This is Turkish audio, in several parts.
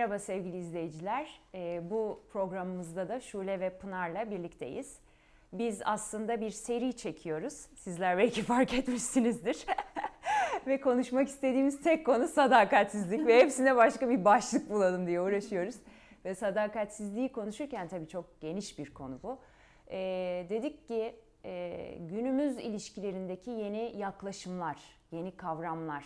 Merhaba sevgili izleyiciler. Ee, bu programımızda da Şule ve Pınar'la birlikteyiz. Biz aslında bir seri çekiyoruz. Sizler belki fark etmişsinizdir. ve konuşmak istediğimiz tek konu sadakatsizlik ve hepsine başka bir başlık bulalım diye uğraşıyoruz. Ve sadakatsizliği konuşurken tabii çok geniş bir konu bu. Ee, dedik ki e, günümüz ilişkilerindeki yeni yaklaşımlar, yeni kavramlar,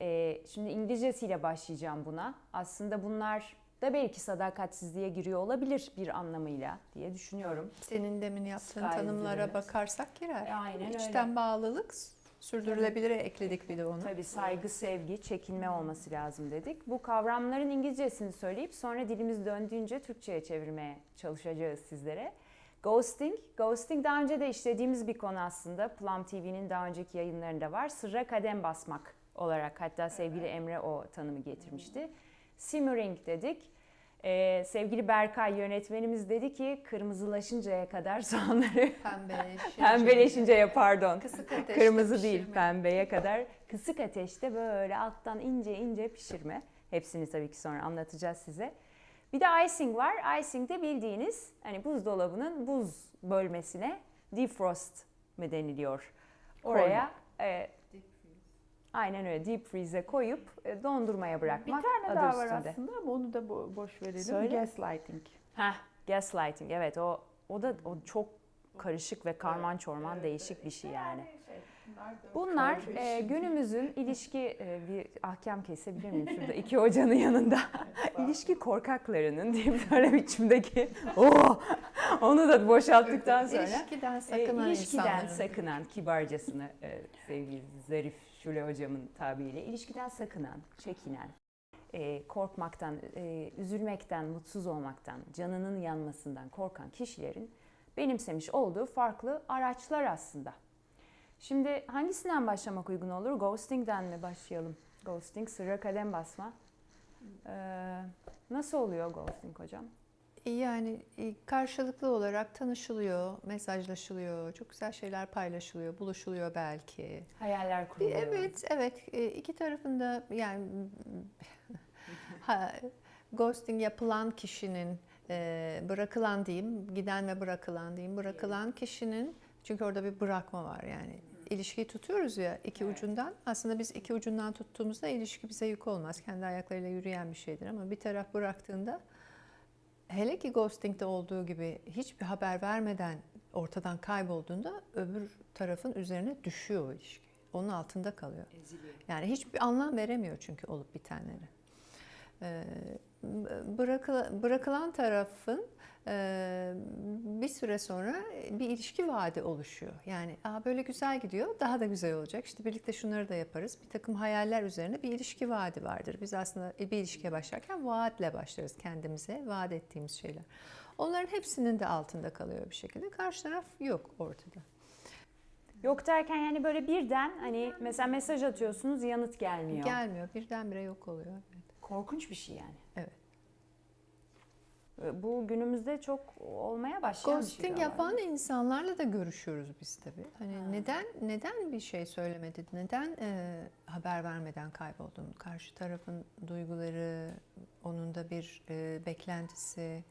ee, şimdi İngilizcesiyle başlayacağım buna. Aslında bunlar da belki sadakatsizliğe giriyor olabilir bir anlamıyla diye düşünüyorum. Senin demin yaptığın Sky tanımlara üzerine. bakarsak girer. Aynen öyle. İçten bağlılık sürdürülebilire ekledik bir de onu. Tabii saygı, sevgi, çekinme olması lazım dedik. Bu kavramların İngilizcesini söyleyip sonra dilimiz döndüğünce Türkçe'ye çevirmeye çalışacağız sizlere. Ghosting, ghosting daha önce de işlediğimiz bir konu aslında. Plum TV'nin daha önceki yayınlarında var. Sırra kadem basmak olarak hatta sevgili Emre o tanımı getirmişti. Simmering dedik. Ee, sevgili Berkay yönetmenimiz dedi ki kırmızılaşıncaya kadar soğanları Pembeleşince. pembeleşinceye pardon. Kısık ateşte Kırmızı değil pişirme. pembeye kadar kısık ateşte böyle alttan ince ince pişirme. Hepsini tabii ki sonra anlatacağız size. Bir de icing var. Icing de bildiğiniz hani buzdolabının buz bölmesine defrost mi deniliyor? Oraya e, aynen öyle deep freeze'e koyup e, dondurmaya Bir bırakmak tane adı daha var üstünde. aslında ama onu da bo- boş verelim. Söyle. Gaslighting. Heh, gaslighting evet o o da o çok karışık ve karman çorman değişik bir şey yani. Bunlar e, günümüzün ilişki e, bir ahkam kesebilir miyim şurada iki hocanın yanında ilişki korkaklarının diyeyim böyle biçimdeki oh, onu da boşalttıktan sonra İlişkiden e, sakınan ilişkiden insanların. sakınan kibarcasını e, sevgili Zarif Şule hocamın tabiriyle ilişkiden sakınan, çekinen, e, korkmaktan, e, üzülmekten, mutsuz olmaktan, canının yanmasından korkan kişilerin benimsemiş olduğu farklı araçlar aslında. Şimdi hangisinden başlamak uygun olur? Ghosting'den mi başlayalım? Ghosting, sırra kalem basma. Ee, nasıl oluyor ghosting hocam? Yani e, karşılıklı olarak tanışılıyor, mesajlaşılıyor, çok güzel şeyler paylaşılıyor, buluşuluyor belki. Hayaller Bir- kuruluyor. Evet, evet. E, iki tarafında yani ha, ghosting yapılan kişinin e, bırakılan diyeyim, giden ve bırakılan diyeyim, bırakılan kişinin çünkü orada bir bırakma var yani. İlişkiyi tutuyoruz ya iki ucundan. Aslında biz iki ucundan tuttuğumuzda ilişki bize yük olmaz. Kendi ayaklarıyla yürüyen bir şeydir ama bir taraf bıraktığında hele ki ghosting'de olduğu gibi hiçbir haber vermeden ortadan kaybolduğunda öbür tarafın üzerine düşüyor o ilişki. Onun altında kalıyor. Yani hiçbir anlam veremiyor çünkü olup bitenlere. Ee, bırakı- bırakılan tarafın e, bir süre sonra bir ilişki vaadi oluşuyor. Yani Aa, böyle güzel gidiyor, daha da güzel olacak. İşte birlikte şunları da yaparız. Bir takım hayaller üzerine bir ilişki vaadi vardır. Biz aslında bir ilişkiye başlarken vaatle başlarız kendimize, vaat ettiğimiz şeyler. Onların hepsinin de altında kalıyor bir şekilde. Karşı taraf yok ortada. Yok derken yani böyle birden hani mesela mesaj atıyorsunuz yanıt gelmiyor. Gelmiyor, birdenbire yok oluyor. Evet. Korkunç bir şey yani. Ee, Bu günümüzde çok olmaya başlayan bir şey. Ghosting galiba. yapan insanlarla da görüşüyoruz biz tabii. Hani neden neden bir şey söylemedi? Neden e, haber vermeden kayboldun? Karşı tarafın duyguları, onun da bir e, beklentisi,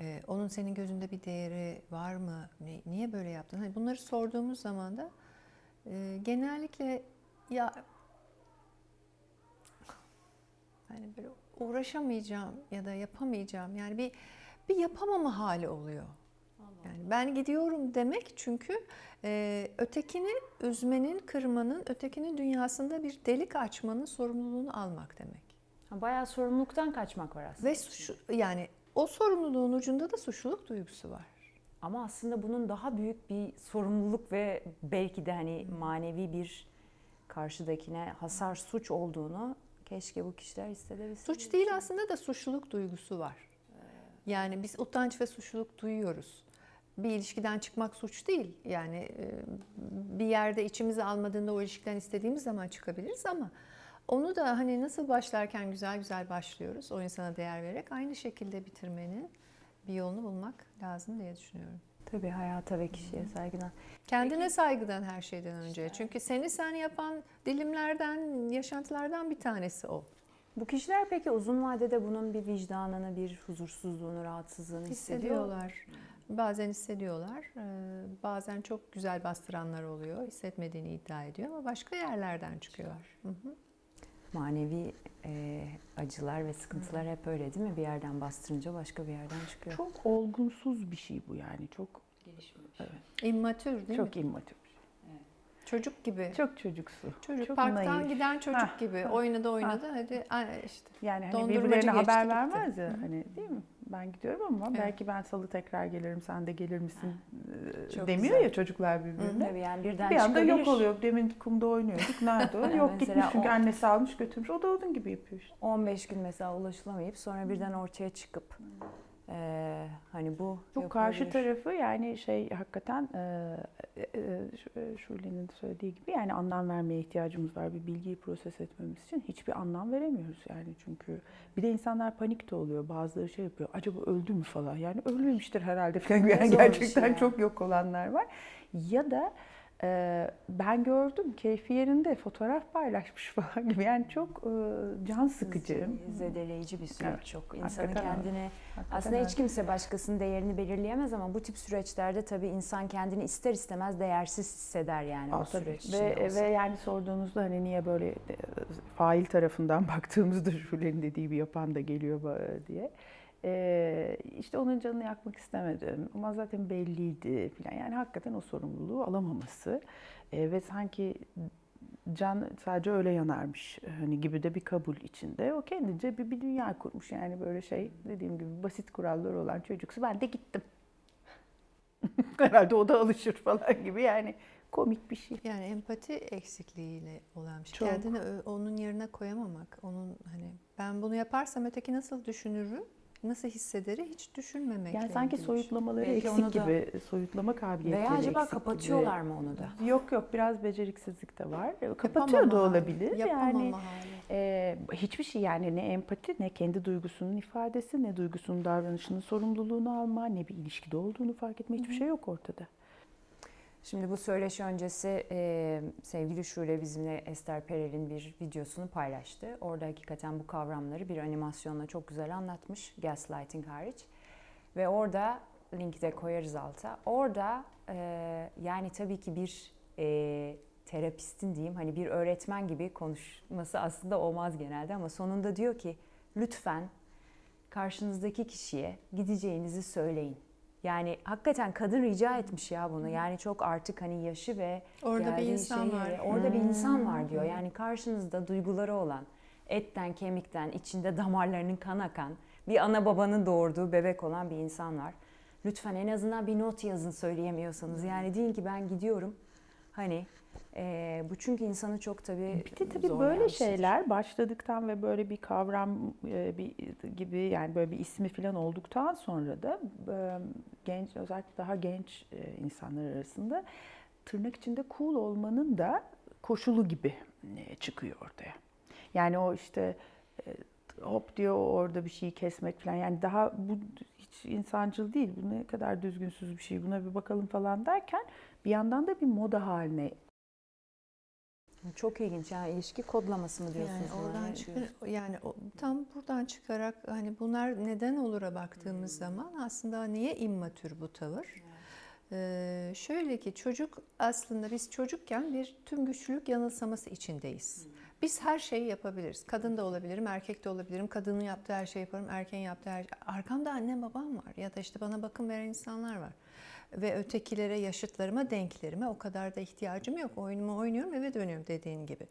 e, onun senin gözünde bir değeri var mı? Ne- niye böyle yaptın? Hani bunları sorduğumuz zaman da e, genellikle ya hani böyle uğraşamayacağım ya da yapamayacağım. Yani bir bir yapamama hali oluyor. Yani ben gidiyorum demek çünkü e, ötekini üzmenin, kırmanın, ötekinin dünyasında bir delik açmanın sorumluluğunu almak demek. Ha, Bayağı sorumluluktan kaçmak var aslında. Ve suç, yani o sorumluluğun ucunda da suçluluk duygusu var. Ama aslında bunun daha büyük bir sorumluluk ve belki de hani manevi bir karşıdakine hasar suç olduğunu keşke bu kişiler hissedebilse. Suç değil aslında da suçluluk duygusu var. Yani biz utanç ve suçluluk duyuyoruz. Bir ilişkiden çıkmak suç değil. Yani e, bir yerde içimizi almadığında o ilişkiden istediğimiz zaman çıkabiliriz ama onu da hani nasıl başlarken güzel güzel başlıyoruz o insana değer vererek aynı şekilde bitirmenin bir yolunu bulmak lazım diye düşünüyorum. Tabii hayata ve kişiye saygıdan. Kendine saygıdan her şeyden önce. Çünkü seni sen yapan dilimlerden, yaşantılardan bir tanesi o. Bu kişiler peki uzun vadede bunun bir vicdanını, bir huzursuzluğunu, rahatsızlığını hissediyor. Hissediyorlar. Bazen hissediyorlar. Ee, Bazen çok güzel bastıranlar oluyor. Hissetmediğini iddia ediyor ama başka yerlerden çıkıyorlar. Hı hı. Manevi e, acılar ve sıkıntılar hep öyle değil mi? Bir yerden bastırınca başka bir yerden çıkıyor. Çok olgunsuz bir şey bu yani. Çok İmmatür değil çok mi? immatür. Çocuk gibi. Çok çocuksu. Çocuk çok parktan naif. giden çocuk Hah, gibi. Oynadı oynadı hadi ay, işte. Yani hani birbirlerine haber gitti. vermez ya Hı hı. hani değil mi? Ben gidiyorum ama Evet. belki ben salı tekrar gelirim sen de gelir misin e, Çok demiyor güzel. ya çocuklar birbirine. Tabii yani birden Bir anda yok oluyor. Demin kumda oynuyorduk. Nerede o? Yok gitmiş çünkü o- annesi almış götürmüş. O da onun gibi yapıyor işte. 15 gün mesela ulaşılamayıp sonra birden ortaya çıkıp e, hani bu Çok karşı tarafı yani şey hakikaten e, e, e, Şule'nin söylediği gibi yani anlam vermeye ihtiyacımız var. Bir bilgiyi proses etmemiz için hiçbir anlam veremiyoruz yani çünkü bir de insanlar panik de oluyor. Bazıları şey yapıyor. Acaba öldü mü falan. Yani ölmemiştir herhalde falan. Yani bir şey gerçekten ya. çok yok olanlar var. Ya da e, ben gördüm keyfi yerinde fotoğraf paylaşmış falan gibi. Yani çok e, can sıkıcı. Zedeleyici bir süreç Evet, çok. İnsanın hakikaten öyle. kendini Hakikaten aslında öyle. hiç kimse başkasının değerini belirleyemez ama bu tip süreçlerde tabii insan kendini ister istemez değersiz hisseder yani Aa, o tabii. süreç Ve, olsa. ve yani sorduğunuzda hani niye böyle e, fail tarafından baktığımızda Şule'nin dediği gibi yapan da geliyor diye. Ee, işte onun canını yakmak istemedim ama zaten belliydi falan. Yani hakikaten o sorumluluğu alamaması Ee, ve sanki can sadece öyle yanarmış hani gibi de bir kabul içinde. O kendince bir, bir dünya kurmuş yani böyle şey dediğim gibi basit kuralları olan çocuksu. Ben de gittim. Herhalde o da alışır falan gibi yani komik bir şey. Yani empati eksikliğiyle olan bir şey. Çok. Kendini onun yerine koyamamak. Onun hani ben bunu yaparsam öteki nasıl düşünürü, nasıl hissederi hiç düşünmemekle Yani sanki ilgili şey. soyutlamaları Belki eksik onu da- gibi, soyutlama kabiliyetleri Veya acaba eksik kapatıyorlar mı onu da? gibi. Yok yok biraz beceriksizlik de var. Kapatıyor Yapamama da hali, olabilir. Yapamama Yani hali. e, hiçbir şey yani ne empati ne kendi duygusunun ifadesi ne duygusunun davranışının sorumluluğunu alma ne bir ilişkide olduğunu fark etme hiçbir şey yok ortada. Şimdi bu söyleşi öncesi e, sevgili Şule bizimle Esther Perel'in bir videosunu paylaştı. Orada hakikaten bu kavramları bir animasyonla çok güzel anlatmış. Gaslighting hariç. Ve orada linki de koyarız alta. Orada e, yani tabii ki bir e, terapistin diyeyim hani bir öğretmen gibi konuşması aslında olmaz genelde ama sonunda diyor ki lütfen karşınızdaki kişiye gideceğinizi söyleyin. Yani hakikaten kadın rica etmiş ya bunu. Yani çok artık hani yaşı ve Orada bir insan şeyi- var. Orada bir insan var diyor. Yani karşınızda duyguları olan, etten kemikten, içinde damarlarının kan akan, bir ana babanın doğurduğu bebek olan bir insan var. Lütfen en azından bir not yazın söyleyemiyorsanız. Yani deyin ki ben gidiyorum. Hani eee, bu çünkü insanı çok tabii Bir de tabii böyle şeydir. şeyler başladıktan ve böyle bir kavram e, bir gibi yani böyle bir ismi falan olduktan sonra da e, genç özellikle daha genç e, insanlar arasında tırnak içinde cool olmanın da koşulu gibi e, çıkıyor ortaya. Yani o işte e, hop diyor orada bir şeyi kesmek falan yani daha bu hiç insancıl değil bu ne kadar düzgünsüz bir şey buna bir bakalım falan derken bir yandan da bir moda haline Çok ilginç yani ilişki kodlaması mı diyorsunuz? Yani oradan Ne çıkar, yani o- tam buradan çıkarak hani bunlar neden olura baktığımız zaman aslında niye immatür bu tavır? Ee, şöyle ki çocuk aslında biz çocukken bir tüm güçlülük yanılsaması içindeyiz. Biz her şeyi yapabiliriz. Kadın da olabilirim, erkek de olabilirim. Kadının yaptığı her şeyi yaparım, erkeğin yaptığı her şey. Arkamda annem babam var ya da işte bana bakım veren insanlar var. Ve ötekilere, yaşıtlarıma, denklerime o kadar da ihtiyacım yok. Oyunumu oynuyorum, eve dönüyorum dediğin gibi.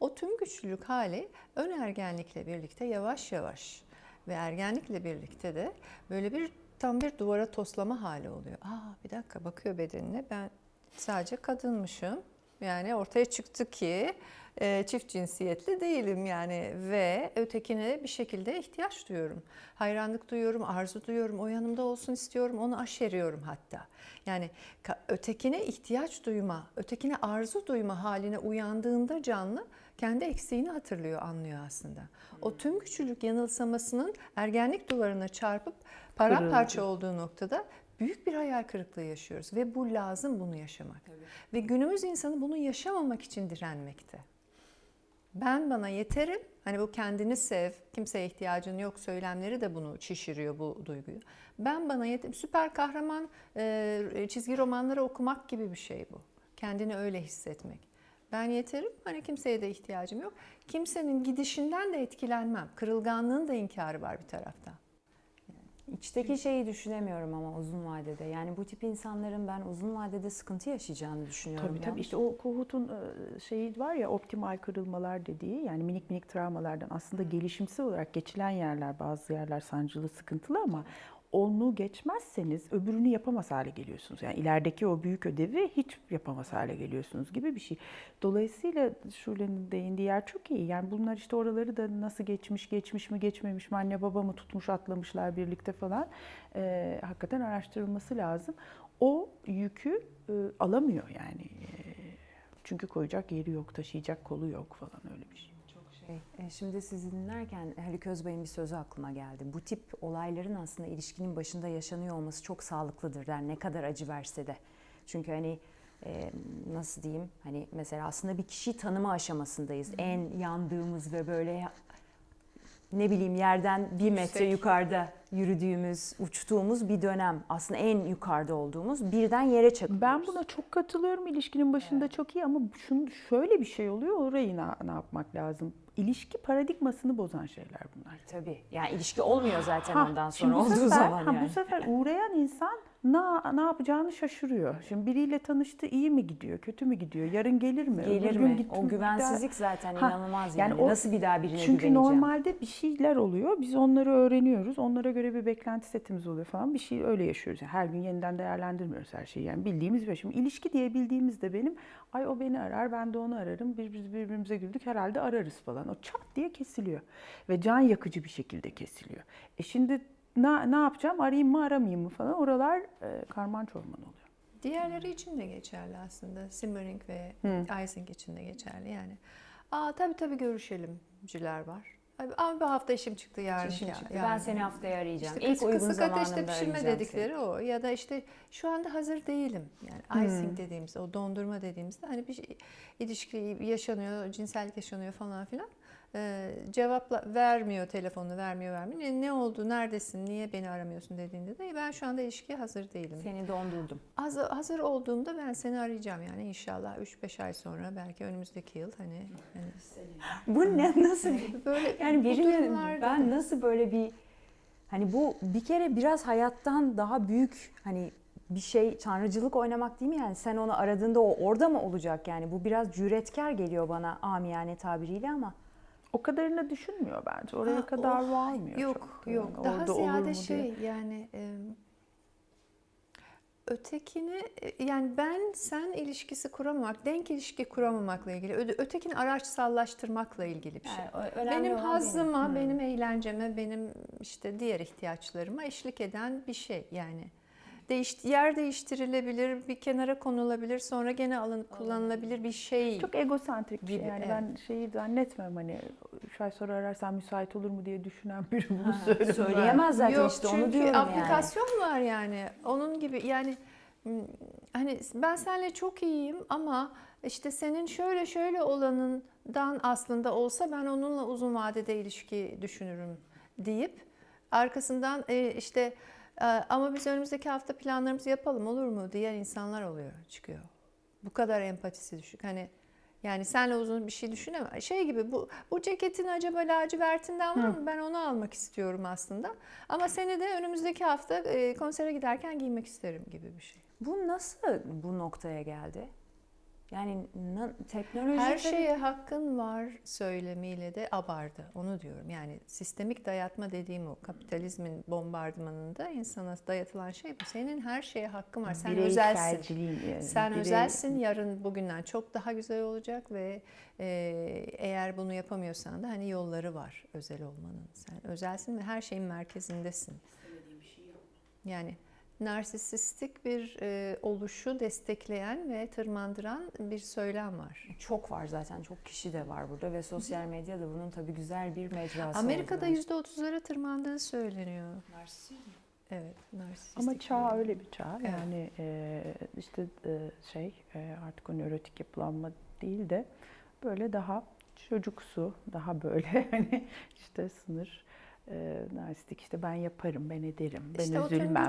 O tüm güçlülük hali ön ergenlikle birlikte yavaş yavaş ve ergenlikle birlikte de böyle bir tam bir duvara toslama hali oluyor. Aa bir dakika bakıyor bedenine ben sadece kadınmışım. Yani ortaya çıktı ki e, çift cinsiyetli değilim yani ve ötekine bir şekilde ihtiyaç duyuyorum. Hayranlık duyuyorum, arzu duyuyorum, o yanımda olsun istiyorum, onu aşeriyorum hatta. Yani ötekine ihtiyaç duyma, ötekine arzu duyma haline uyandığında canlı kendi eksiğini hatırlıyor, anlıyor aslında. O tüm güçlülük yanılsamasının ergenlik duvarına çarpıp paramparça olduğu noktada büyük bir hayal kırıklığı yaşıyoruz ve bu lazım bunu yaşamak. Ve günümüz insanı bunu yaşamamak için direnmekte. Ben bana yeterim. Hani bu kendini sev, kimseye ihtiyacın yok söylemleri de bunu şişiriyor bu duyguyu. Ben bana yeterim. Süper kahraman çizgi romanları okumak gibi bir şey bu. Kendini öyle hissetmek. Ben yeterim. Hani kimseye de ihtiyacım yok. Kimsenin gidişinden de etkilenmem. Kırılganlığın da inkarı var bir tarafta. İçteki şeyi düşünemiyorum ama uzun vadede. Yani bu tip insanların ben uzun vadede sıkıntı yaşayacağını düşünüyorum. Tabii ya. tabii işte o Kohut'un e, şeyi var ya optimal kırılmalar dediği yani minik minik travmalardan aslında gelişimsel olarak geçilen yerler bazı yerler sancılı sıkıntılı ama onu geçmezseniz öbürünü yapamaz hale geliyorsunuz. Yani ilerideki o büyük ödevi hiç yapamaz hale geliyorsunuz gibi bir şey. Dolayısıyla Şule'nin değindiği yer çok iyi. Yani bunlar işte oraları da nasıl geçmiş, geçmiş mi, geçmemiş mi, anne baba mı tutmuş, atlamışlar birlikte falan. E, hakikaten araştırılması lazım. O yükü e, alamıyor yani. E, çünkü koyacak yeri yok, taşıyacak kolu yok falan öyle bir şey. Şey, e, Şimdi sizi dinlerken Haluk Özbay'ın bir sözü aklıma geldi. Bu tip olayların aslında ilişkinin başında yaşanıyor olması çok sağlıklıdır der ne kadar acı verse de. Çünkü hani e, nasıl diyeyim hani mesela aslında bir kişiyi tanıma aşamasındayız. En yandığımız ve böyle ne bileyim yerden bir metre Yüksek. yukarıda yürüdüğümüz, uçtuğumuz bir dönem. Aslında en yukarıda olduğumuz birden yere çakılıyoruz. Ben buna çok katılıyorum. İlişkinin başında çok iyi ama şunu şöyle bir şey oluyor. Orayı ne, ne yapmak lazım? İlişki paradigmasını bozan şeyler bunlar. Tabii. Yani ilişki olmuyor zaten Ha, ondan sonra olduğu sefer- zaman ha, yani. Bu sefer uğrayan insan ne, ne yapacağını şaşırıyor. Şimdi biriyle tanıştı iyi mi gidiyor, kötü mü gidiyor, yarın gelir mi? Gelir mi? git- O güvensizlik gider- zaten Ha, inanılmaz yani yani. o- Nasıl bir daha birine Çünkü güveneceğim? normalde bir şeyler oluyor. Biz onları öğreniyoruz. Onlara göre bir beklenti setimiz oluyor falan. Bir şey öyle yaşıyoruz. Yani her gün yeniden değerlendirmiyoruz her şeyi. Yani bildiğimiz bir Şimdi ilişki diye bildiğimizde benim ay o beni arar ben de onu ararım. Biz birbirimize güldük herhalde ararız falan. O çat diye kesiliyor. Ve can yakıcı bir şekilde kesiliyor. E şimdi ne, ne yapacağım? Arayayım mı aramayayım mı falan. Oralar e, karman çorman oluyor. Diğerleri için de geçerli aslında. Simmering ve Hı. Ising için de geçerli yani. Aa tabii tabii görüşelimciler var. Abi, abi bu hafta işim çıktı yarın. İşim ya- çıktı. yarın. Ben seni haftaya arayacağım. İşte İlk kısık, uygun kısık ateşte zamanında pişirme dedikleri o. Ya da işte şu anda hazır değilim. Yani icing dediğimiz, o dondurma dediğimizde hani bir şey, ilişki yaşanıyor, cinsellik yaşanıyor falan filan. Ee, cevapla vermiyor telefonu, vermiyor vermiyor. Ne, ne oldu, neredesin, niye beni aramıyorsun dediğinde de "E, ben şu anda ilişkiye hazır değilim. seni. Dondurdum. Hazır, hazır olduğumda ben seni arayacağım yani inşallah 3-5 ay sonra belki önümüzdeki yıl hani, hani Bu ne nasıl böyle yani birine ben nasıl böyle bir hani bu bir kere biraz hayattan daha büyük hani bir şey tanrıcılık oynamak değil mi yani sen onu aradığında o orada mı olacak yani bu biraz cüretkar geliyor bana amiyane tabiriyle ama O kadarını düşünmüyor bence. Oraya Ha, kadar o- varmıyor Yok çok. yok. Yani Daha orada ziyade diye. şey yani e, ötekini yani ben sen ilişkisi kuramamak, denk ilişki kuramamakla ilgili, ötekini araçsallaştırmakla ilgili bir şey. yani benim olan hazzıma, benim. benim eğlenceme, benim işte diğer ihtiyaçlarıma eşlik eden bir şey yani. Değiş, yer değiştirilebilir, bir kenara konulabilir, sonra gene alın kullanılabilir bir şey. Çok egosantrik bir şey. Gibi, Yani evet. ben şeyi zannetmem hani üç ay sonra ararsan müsait olur mu diye düşünen biri bunu Ha, söylemez. söyleyemez zaten Yok işte çünkü onu diyorum yani. aplikasyon var yani. Onun gibi yani hani ben seninle çok iyiyim ama işte senin şöyle şöyle olanından aslında olsa ben onunla uzun vadede ilişki düşünürüm deyip arkasından e, işte ama biz önümüzdeki hafta planlarımızı yapalım olur mu diyen insanlar oluyor çıkıyor. Bu kadar empatisi düşük. Hani yani senle uzun bir şey düşünemem. Şey gibi bu bu ceketin acaba lacivertinden var mı? Ben onu almak istiyorum aslında. Ama seni de önümüzdeki hafta e, konsere giderken giymek isterim gibi bir şey. Bu nasıl bu noktaya geldi? Yani teknoloji Her şeye hakkın var söylemiyle de abardı. Onu diyorum. Yani sistemik dayatma dediğim o kapitalizmin bombardımanında insana dayatılan şey bu. Senin her şeye hakkın var. Sen özelsin. Bireyselciliğin, yani Sen birey- özelsin, yarın bugünden çok daha güzel olacak ve e, eğer bunu yapamıyorsan da hani yolları var özel olmanın. Sen özelsin ve her şeyin merkezindesin. Yani narsisistik bir e, oluşu destekleyen ve tırmandıran bir söylem var. Çok var zaten. Çok kişi de var burada ve sosyal medya da bunun tabii güzel bir mecrası Amerika'da yüzde otuzlara tırmandığı söyleniyor. bence. Evet, narsistik. Ama çağ bir- öyle bir çağ. Evet. Yani e, işte e, şey e, artık o nörotik yapılanma değil de böyle daha çocuksu, daha böyle hani işte sınır e, narsistik işte ben yaparım, ben ederim, ben İşte o üzülmem. Hı,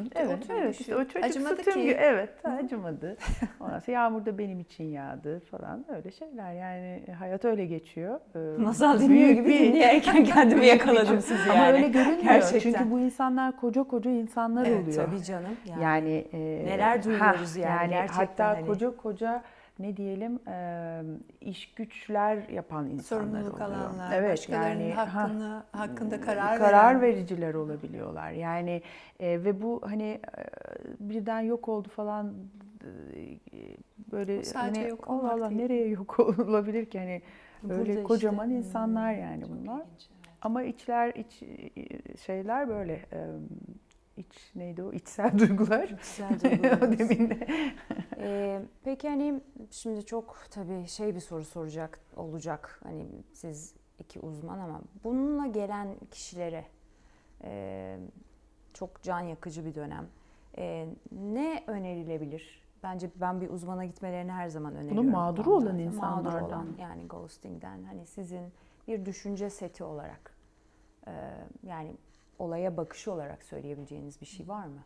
o evet, tür evet işte o çocuksu Acımadı tüm ki. evet acımadı. Ondan sonra yağmur da benim için yağdı falan öyle şeyler yani hayat öyle geçiyor. Ee, Masal dinliyor gibi bir- dinleyerken kendimi yakaladım sizi yani. Ama öyle görünmüyor Gerçekten. çünkü bu insanlar koca koca insanlar Evet, oluyor. Tabii canım. Yani. Yani, e, Neler duyuyoruz yani gerçekten hatta hani. koca koca ne diyelim e, iş güçler yapan insanlar Sorumluluk oluyor. alanlar, evet, başkalarının yani, ha, hakkını, hakkında karar, karar veren. vericiler olabiliyorlar. Yani e, ve bu hani e, birden yok oldu falan e, böyle hani yok Allah Allah değil. nereye yok olabilir ki hani Burada öyle işte, kocaman hmm, insanlar yani bunlar. ilginç, evet. Ama içler iç şeyler böyle e, iç neydi o içsel duygular. Güzel duygularınız. Demin de. Ee, peki hani şimdi çok tabii şey bir soru soracak olacak. Hani siz iki uzman ama bununla gelen kişilere e, çok can yakıcı bir dönem. E, ne önerilebilir? Bence ben bir uzmana gitmelerini her zaman öneriyorum. mağduru bu olan. Mağdur insanlardan. olan, yani ghosting'den hani sizin bir düşünce seti olarak e, yani olaya bakışı olarak söyleyebileceğiniz bir şey var mı?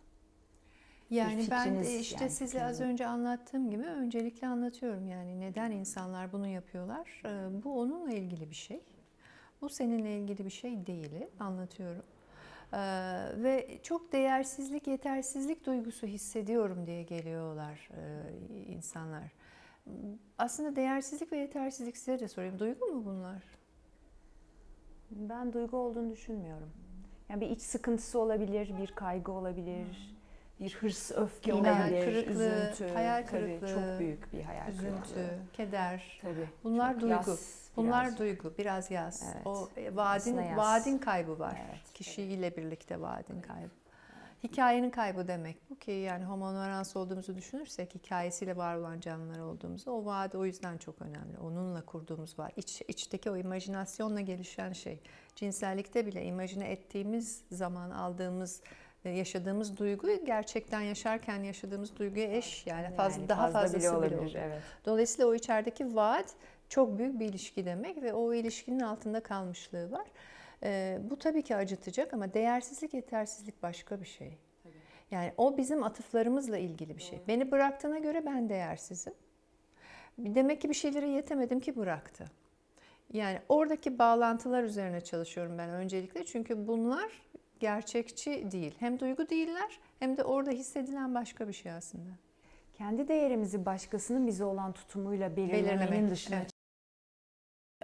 Yani ben e, işte yani size az önce anlattığım gibi öncelikle anlatıyorum yani neden insanlar bunu yapıyorlar. Ee, Bu onunla ilgili bir şey. Bu seninle ilgili bir şey değil. Anlatıyorum. Ee, ve çok değersizlik, yetersizlik duygusu hissediyorum diye geliyorlar e, insanlar. Aslında değersizlik ve yetersizlik size de sorayım. Duygu mu bunlar? Ben duygu olduğunu düşünmüyorum. Yani bir iç sıkıntısı olabilir, bir kaygı olabilir, bir hırs, öfke Hmm. Hayal olabilir, kırıklığı, üzüntü. hayal tabii kırıklığı, çok büyük bir hayal Üzüntü, kırıklığı. keder. Tabii. Bunlar çok duygu. yas Bunlar biraz. duygu, biraz yaz. Evet. O e, vaadin yaz. vaadin kaybı var. Evet. Kişiyle birlikte vaadin kaybı. Hikayenin kaybı demek bu ki yani homo olduğumuzu düşünürsek hikayesiyle var olan canlılar olduğumuzu o vaat o yüzden çok önemli. Onunla kurduğumuz var. İç, içteki o imajinasyonla gelişen şey. Cinsellikte bile imajine ettiğimiz zaman aldığımız e, yaşadığımız duygu gerçekten yaşarken yaşadığımız duyguya eş yani fazla daha fazlası bile olabilir. Evet. Dolayısıyla o içerideki vaat çok büyük bir ilişki demek ve o ilişkinin altında kalmışlığı var. Ee, bu tabii ki acıtacak ama değersizlik, yetersizlik başka bir şey. Yani o bizim atıflarımızla ilgili bir şey. Beni bıraktığına göre ben değersizim. Demek ki bir şeylere yetemedim ki bıraktı. Yani oradaki bağlantılar üzerine çalışıyorum ben öncelikle. Çünkü bunlar gerçekçi değil. Hem duygu değiller hem de orada hissedilen başka bir şey aslında. Kendi değerimizi başkasının bize olan tutumuyla belirlemenin Belirlemek, dışına evet.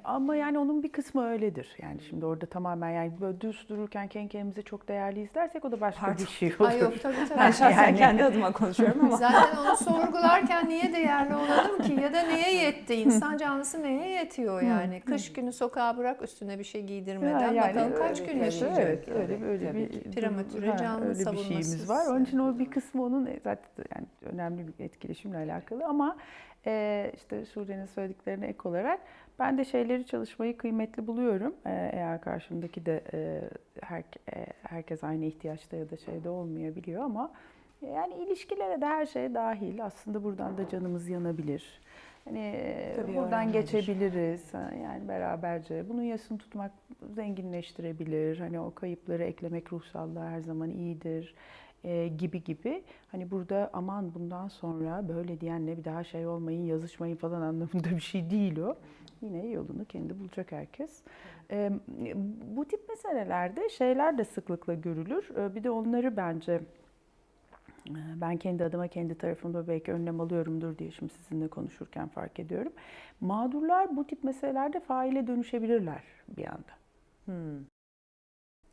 Ama yani onun bir kısmı öyledir. Yani şimdi orada tamamen yani böyle düz dururken kendi kendimizi çok değerli izlersek o da başka Pardon. bir şey olur. Ay yok tabii tabii. Ben şahsen Yani- kendi adıma konuşuyorum ama Zaten onu sorgularken niye değerli olalım ki ya da neye yetti? İnsan canlısı neye yetiyor yani? Kış günü sokağa bırak üstüne bir şey giydirmeden Ha, bakalım kaç öyle gün tabii, yaşayacak. Evet, öyle bir öyle Tabii bir Prematüre canlı öyle bir şeyimiz var. Onun için o bir kısmı onun zaten yani önemli bir etkileşimle alakalı ama e, işte Sude'nin söylediklerine ek olarak ben de şeyleri çalışmayı kıymetli buluyorum. E, eğer karşımdaki de e, her, e, herkes aynı ihtiyaçta ya da şeyde olmayabiliyor ama yani ilişkilere de her şey dahil. Aslında buradan da canımız yanabilir. Hani e, Tabii buradan geçebiliriz. Yani beraberce. Bunun yasını tutmak zenginleştirebilir. Hani o kayıpları eklemek ruhsallığa her zaman iyidir. E, gibi gibi. Hani burada aman bundan sonra böyle diyenle bir daha şey olmayın, yazışmayın falan anlamında bir şey değil o. Yine yolunu kendi bulacak herkes. E, bu tip meselelerde şeyler de sıklıkla görülür. E, bir de onları bence ben kendi adıma kendi tarafımda belki önlem alıyorumdur diye şimdi sizinle konuşurken fark ediyorum. Mağdurlar bu tip meselelerde faile dönüşebilirler bir anda. Hmm.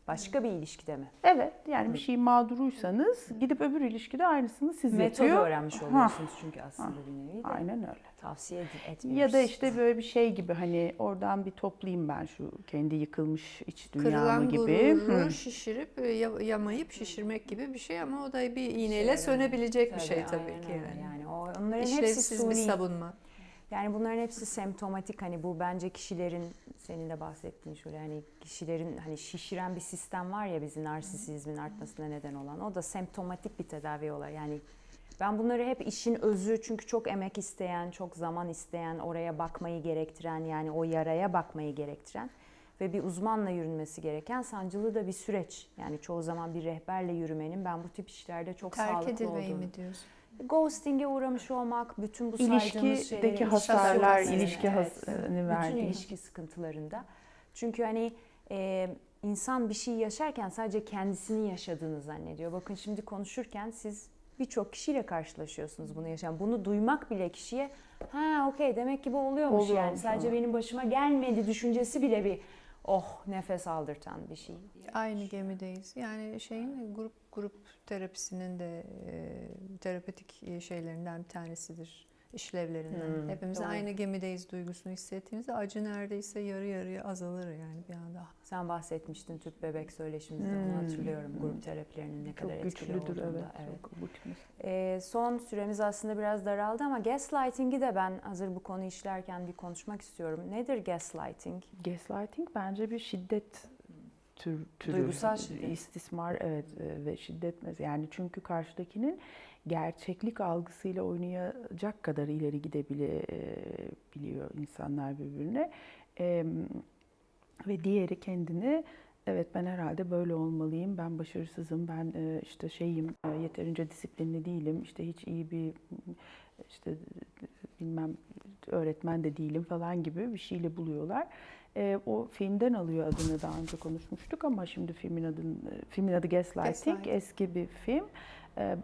Başka bir ilişkide mi? Evet yani bir şeyin mağduruysanız gidip öbür ilişkide aynısını siz Metodu yapıyor. öğrenmiş Ha. oluyorsunuz çünkü aslında bir nevi de. Aynen öyle. Tavsiye etmiyoruz. Ya da işte böyle bir şey gibi hani oradan bir toplayayım ben şu kendi yıkılmış iç dünyamı Kırılan gibi. Hı. şişirip e, ya- yamayıp şişirmek gibi bir şey ama o da bir iğneyle Şey, sönebilecek bir şey tabii aynen ki. Yani. Yani o, onların hepsi İşlevsiz bir suni. savunma. Yani bunların hepsi semptomatik hani bu bence kişilerin senin de bahsettiğin şöyle hani kişilerin hani şişiren bir sistem var ya bizim narsisizmin artmasına neden olan o da semptomatik bir tedavi olarak yani Ben bunları hep işin özü çünkü çok emek isteyen, çok zaman isteyen, oraya bakmayı gerektiren yani o yaraya bakmayı gerektiren ve bir uzmanla yürünmesi gereken sancılı da bir süreç. Yani çoğu zaman bir rehberle yürümenin ben bu tip işlerde çok Terk sağlıklı edilmeyi olduğunu. mi diyorsun? Ghosting'e uğramış olmak, bütün bu saydığımız şeyleri... İlişkideki ilişki hasarlar, sıkıntıları, ilişki evet. hasarını Bütün verdiği. ilişki sıkıntılarında. Çünkü hani e, insan bir şey yaşarken sadece kendisini yaşadığını zannediyor. Bakın şimdi konuşurken siz birçok kişiyle karşılaşıyorsunuz bunu yaşayan. Bunu duymak bile kişiye ha okey demek ki bu oluyormuş yani. Oluyormuş, Sadece evet. benim başıma gelmedi düşüncesi bile bir oh nefes aldırtan bir şey. Aynı gemideyiz. Yani şeyin grup grup terapisinin de e, terapetik şeylerinden bir tanesidir. İşlevlerinden. Hmm, Hepimiz doğru. aynı gemideyiz duygusunu hissettiğimizde acı neredeyse yarı yarıya azalır yani bir anda. Sen bahsetmiştin tüp bebek söyleşimizde Hmm. onu hatırlıyorum. Grup terapilerinin ne kadar Çok etkili güçlüdür olduğunu evet. da, evet. Çok tip Ee, son süremiz aslında biraz daraldı ama gaslighting'i de ben hazır bu konu işlerken bir konuşmak istiyorum. Nedir gaslighting? Gaslighting bence bir şiddet tür, türü. Duygusal şiddet. İstismar evet e, ve şiddet yani çünkü karşıdakinin gerçeklik algısıyla oynayacak kadar ileri gidebiliyor insanlar birbirine. E, ve diğeri kendini evet ben herhalde böyle olmalıyım, ben başarısızım, ben e, işte şeyim, e, yeterince disiplinli değilim, işte hiç iyi bir işte bilmem öğretmen de değilim falan gibi bir şeyle buluyorlar. E, o filmden alıyor adını daha önce konuşmuştuk ama şimdi filmin adını filmin adı Gaslighting, Gaslighting. eski bir film. E,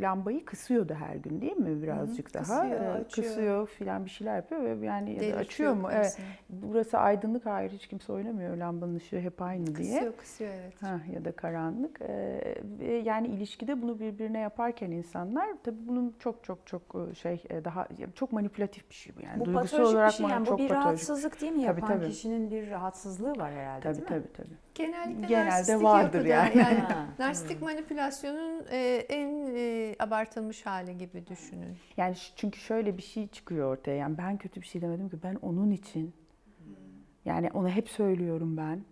lambayı kısıyordu her gün değil mi birazcık daha? kısıyor, E, kısıyor filan bir şeyler yapıyor ve yani ya da Delirtiyor açıyor mu? Evet. Burası aydınlık hayır hiç kimse oynamıyor lambanın ışığı hep aynı diye. Kısıyor kısıyor evet. Ha, ya da karanlık. Ve yani ilişkide bunu birbirine yaparken insanlar tabii bunun çok çok çok e, şey e, daha çok manipülatif bir şey bu yani. bu Duygusal patolojik olarak bir şey yani bu bir patolojik. rahatsızlık değil mi? Tabii, Yapan tabii. kişinin bir rahatsızlığı var herhalde Tabii değil mi? tabii tabii. Genellikle Genelde vardır yapıda, yani. Ha, narsistik e, en abartılmış hali gibi düşünün. Yani çünkü şöyle bir şey çıkıyor ortaya. Yani ben kötü bir şey demedim ki ben onun için. Yani onu hep söylüyorum ben.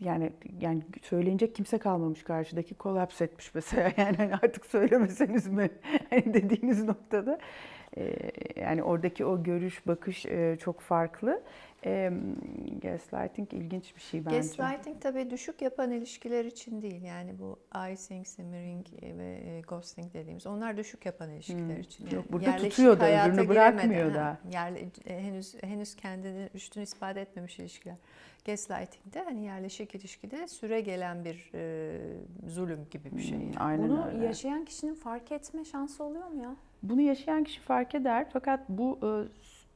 Yani yani söylenecek kimse kalmamış karşıdaki kolaps etmiş mesela yani hani artık söylemeseniz mi hani dediğiniz noktada yani oradaki o görüş bakış e, çok farklı. Ee, gaslighting ilginç bir şey bence. Gaslighting tabii düşük yapan ilişkiler için değil. Yani bu icing, simmering ve e, ghosting dediğimiz onlar düşük yapan ilişkiler Hmm. için. Yok, burada tutuyor da, öbürünü bırakmıyor da. yerle- e, henüz henüz kendini üstün ispat etmemiş ilişkiler. Gaslighting'de hani yerleşik ilişkide süre gelen bir e, zulüm gibi bir şey. Hmm, yani. Aynen Bunu öyle. yaşayan kişinin fark etme şansı oluyor mu ya? Bunu yaşayan kişi fark eder fakat bu e,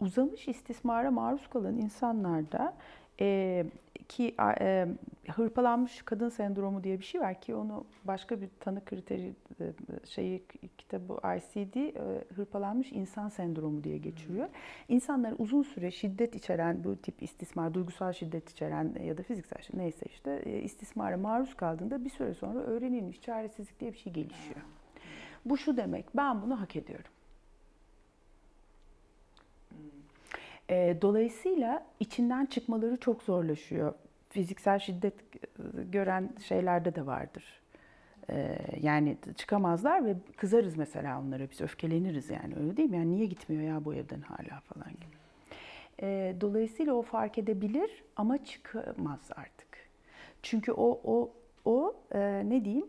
uzamış istismara maruz kalan insanlarda e, ki e, hırpalanmış kadın sendromu diye bir şey var ki onu başka bir tanı kriteri e, şeyi kitabı ICD e, hırpalanmış insan sendromu diye geçiriyor. İnsanlar uzun süre şiddet içeren bu tip istismar, duygusal şiddet içeren ya da fiziksel şiddet neyse işte e, istismara maruz kaldığında bir süre sonra öğrenilmiş çaresizlik diye bir şey gelişiyor. Bu şu demek, ben bunu hak ediyorum. E, dolayısıyla içinden çıkmaları çok zorlaşıyor. Fiziksel şiddet e, gören şeylerde de vardır. E, yani çıkamazlar ve kızarız mesela onlara biz öfkeleniriz yani öyle değil mi? Yani niye gitmiyor ya bu evden hala falan gibi. E, dolayısıyla o fark edebilir ama çıkamaz artık. Çünkü o o o e, ne diyeyim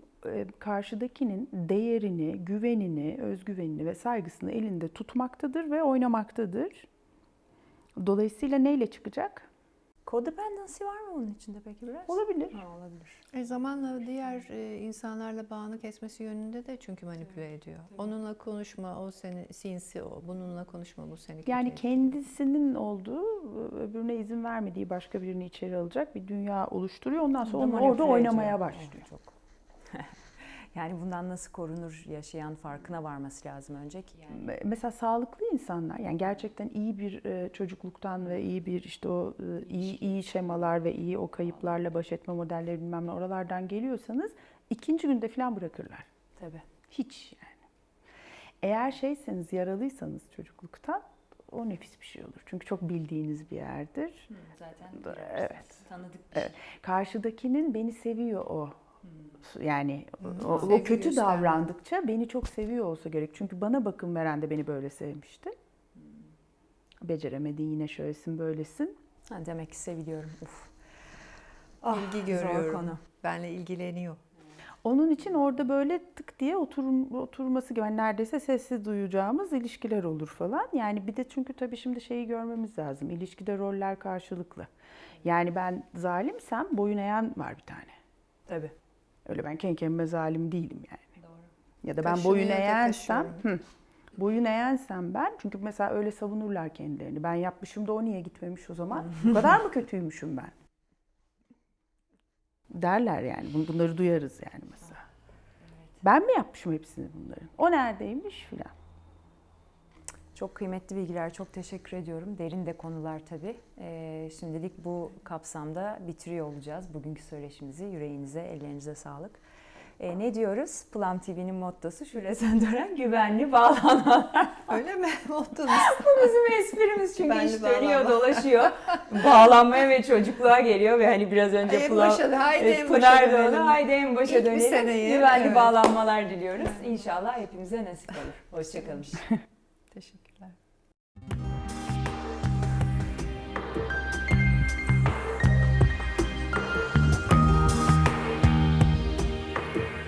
karşıdakinin değerini, güvenini, özgüvenini ve saygısını elinde tutmaktadır ve oynamaktadır. Dolayısıyla neyle çıkacak? Codependency var mı bunun içinde peki biraz? Olabilir. Ha, olabilir. E zamanla diğer e, insanlarla bağını kesmesi yönünde de çünkü manipüle ediyor. Onunla konuşma, o seni sinsi o. Bununla konuşma, bu seni Yani ediyor. kendisinin olduğu, öbürüne izin vermediği başka birini içeri alacak bir dünya oluşturuyor. Ondan sonra onu orada oynamaya ediyor. başlıyor. Oh, çok. yani bundan nasıl korunur yaşayan farkına varması lazım önce ki. Yani. Me- Mesela sağlıklı insanlar yani gerçekten iyi bir e, çocukluktan ve iyi bir işte o e, iyi iyi şemalar ve iyi o kayıplarla baş etme modelleri bilmem ne oralardan geliyorsanız ikinci günde falan bırakırlar. Tabii. Hiç yani. Eğer şeyseniz yaralıysanız çocukluktan o nefis bir şey olur. Çünkü çok bildiğiniz bir yerdir. Zaten bilirsiniz, Evet. tanıdık Evet. Karşıdakinin beni seviyor o Yani o, o Sevgi kötü gösterme. davrandıkça beni çok seviyor olsa gerek. Çünkü bana bakım veren de beni böyle sevmişti. Beceremedin yine şöylesin böylesin. Ha, demek ki seviliyorum. Uf. İlgi zor görüyorum. konu. Benle ilgileniyor. Onun için orada böyle tık diye oturum, oturması gibi hani neredeyse sessiz duyacağımız ilişkiler olur falan. Yani bir de çünkü tabii şimdi şeyi görmemiz lazım. İlişkide roller karşılıklı. Yani ben zalimsem boyun eğen var bir tane. Tabii. Öyle ben kendi kendime zalim değilim yani. Ya da ben boyun eğensem, hı, boyun eğensem ben çünkü mesela öyle savunurlar kendilerini. Ben yapmışım da o niye gitmemiş o zaman? Bu kadar mı kötüymüşüm ben? Derler yani. Bun- Bunları duyarız yani mesela. Ben mi yapmışım hepsini bunların? O neredeymiş filan. Çok kıymetli bilgiler, çok teşekkür ediyorum. Derin de konular tabii. Ee, şimdilik bu kapsamda bitiriyor olacağız bugünkü söyleşimizi. Yüreğinize, ellerinize sağlık. Ee, ne diyoruz? Plum TV'nin mottosu Şule Söndüren güvenli bağlanmalar. Öyle mi? Mottonuz. Bu bizim esprimiz çünkü Güvenli iş dönüyor dolaşıyor. Bağlanmaya ve çocukluğa geliyor ve hani biraz önce en Plum- başa, haydi Evet, en Pınar başa da onu dönelim. haydi en başa İlk dönelim. seneyi, Güvenli evet. bağlanmalar diliyoruz. İnşallah hepimize nasip olur. Hoşçakalın. Teşekkür